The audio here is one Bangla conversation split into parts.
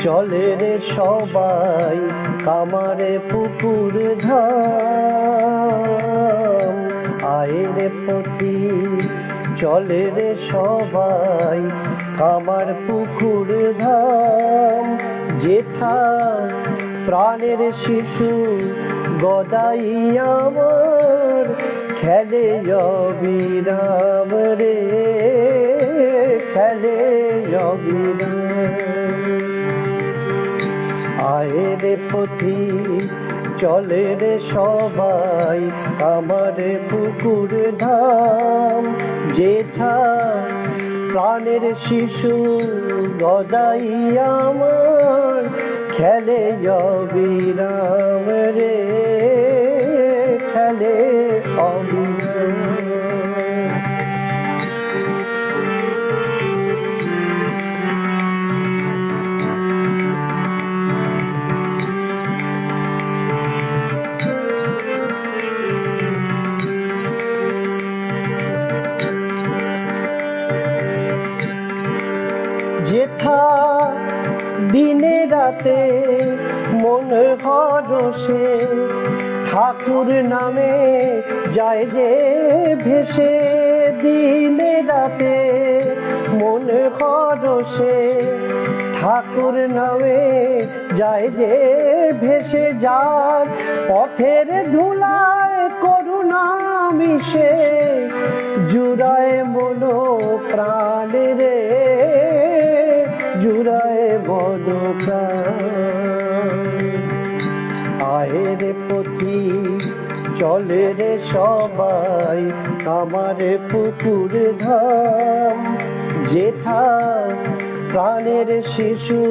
চলে রে সবাই কামারে পুকুর ধাম। আয়ের পথি চলে রে সবাই কামার পুকুর ধাম। যেথা প্রাণের শিশু গদাই আমার, খেলে অবিরাম রে। পথি চলে রে সবাই, আমার পুকুর ধাম। যেথা প্রাণের শিশু গদাই আমার, খেলে অবিরাম রে। যেথা দিনে রাতে মন হরসে ঠাকুর নামে যায় যে ভেসে দিনে রাতে মন হরসে ঠাকুর নামে যায় যে ভেসে যার পথের ধুলায় করুণা মিশে জুড়ায় মনো প্রাণ আয়ের পথি চলে রে সবাই আমার পুকুর ধাম। যেথা প্রাণের শিশু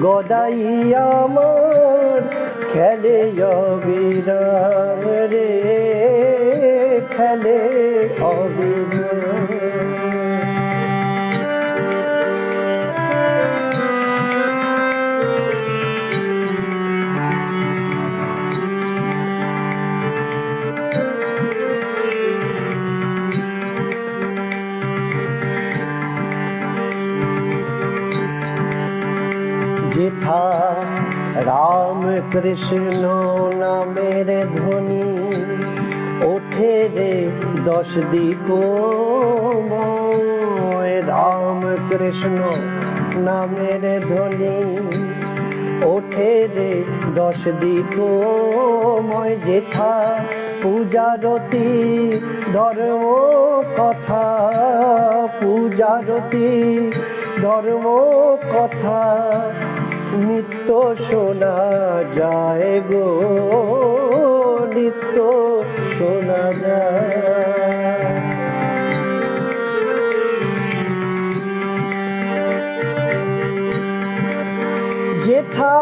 গদাই আমার, খেলে অবিরাম রে, খেলে অবিরাম। যেথা রাম কৃষ্ণ নামের ধ্বনি ওঠে রে দশ দিক রাম কৃষ্ণ নামের ধ্বনি ওঠে রে দশ দিক ময় যেথা পূজারতি ধর্ম কথা পূজারতি ধর্ম কথা নিত্য শোনা যায় গো নিত্য শোনা যায়। যেথা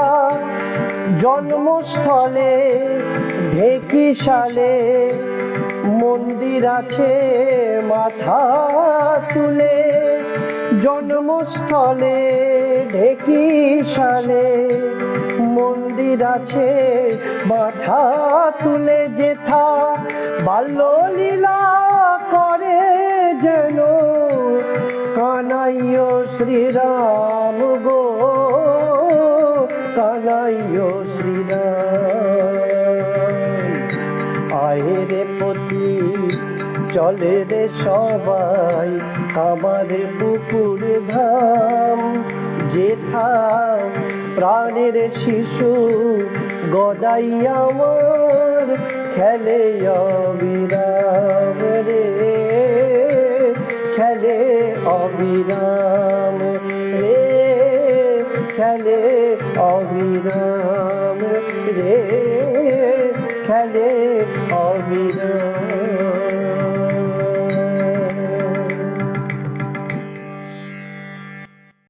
জন্মস্থলে ঢেকিশালে মন্দির আছে মাথা তুলে। জন্মস্থলে, ঢেকি সালে মন্দির আছে মাথা তুলে যেথা বাল্যলীলা করে যেন। কানাইয় শ্রীরাম গো, কানাইয় রে পতি চলে রে সবাই আমার পুকুর ধাম। যেথা প্রাণের শিশু গদাই আমার, খেলে অবিরাম রে, খেলে অবিরাম রে, খেলে অবিরাম রে। Call it all calle, oh,